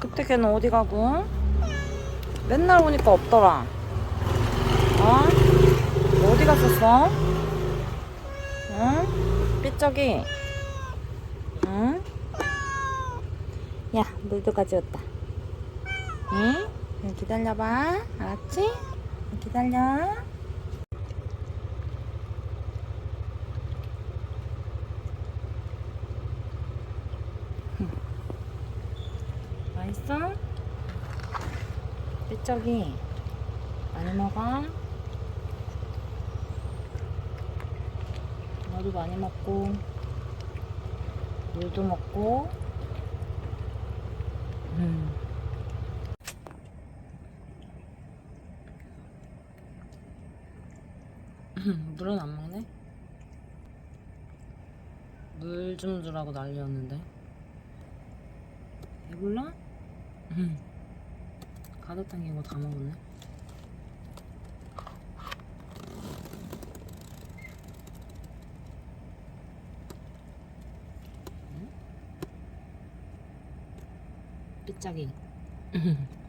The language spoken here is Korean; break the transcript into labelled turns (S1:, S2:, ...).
S1: 그때 걔는 어디 가고? 맨날 오니까 없더라. 어? 어디 갔었어? 응? 삐쩍이? 응? 야, 물도 가져왔다. 응? 응, 기다려봐. 알았지? 기다려. 맛있어? 삐쩍이 많이 먹어? 너도 많이 먹고 물도 먹고 음. 물은 안 먹네? 물 좀 주라고 난리였는데 배불러? 응. 가득 당긴 거 다 먹었네. 응? 삐짝이.